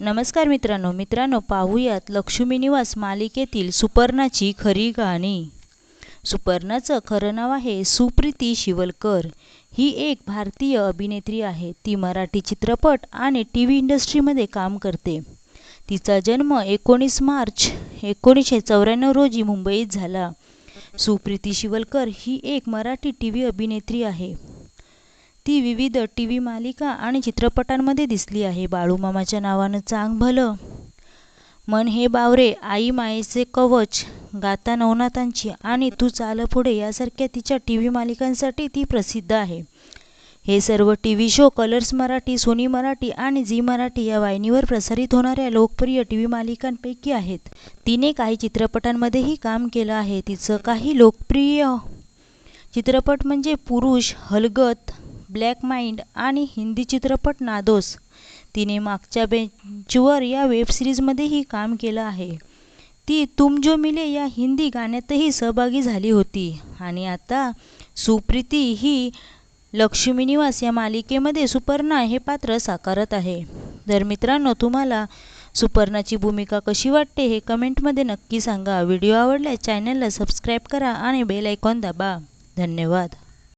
नमस्कार मित्रांनो मित्रांनो पाहूयात लक्ष्मी निवास मालिकेतील सुपर्णाची खरी गाणी. सुपर्णाचं खरं नाव आहे सुप्रीती शिवलकर. ही एक भारतीय अभिनेत्री आहे. ती मराठी चित्रपट आणि टी व्ही इंडस्ट्रीमध्ये काम करते. तिचा जन्म एकोणीस मार्च एकोणीसशे चौऱ्याण्णव रोजी मुंबईत झाला. सुप्रीती शिवलकर ही एक मराठी टी व्ही अभिनेत्री आहे. ती विविध टी व्ही मालिका आणि चित्रपटांमध्ये दिसली आहे. बाळूमामाच्या नावानं चांग भलं. मन हे बावरे आई मायेचे कवच गाता नवनाथांची आणि तू चाल पुढे यासारख्या तिच्या टी व्ही मालिकांसाठी ती प्रसिद्ध आहे. हे सर्व T V show Colors Marathi Sony Marathi आणि झी मराठी या वाहिनीवर प्रसारित होणाऱ्या लोकप्रिय टी व्ही मालिकांपैकी आहेत. तिने काही चित्रपटांमध्येही काम केलं आहे. तिचं काही लोकप्रिय चित्रपट म्हणजे पुरुष हलगत ब्लॅक माइंड आणि हिंदी चित्रपट नादोस. तिने मागच्या बेंचवर या वेबसिरीजमध्येही काम केलं आहे. ती तुम जो मिले या हिंदी गाण्यातही सहभागी झाली होती. आणि आता सुप्रीती ही लक्ष्मी निवास या मालिकेमध्ये सुपर्णा हे पात्र साकारत आहे. तर मित्रांनो तुम्हाला सुपर्णाची भूमिका कशी वाटते हे कमेंटमध्ये नक्की सांगा. व्हिडिओ आवडल्यास चॅनलला सबस्क्राईब करा आणि बेल आयकॉन दाबा. धन्यवाद.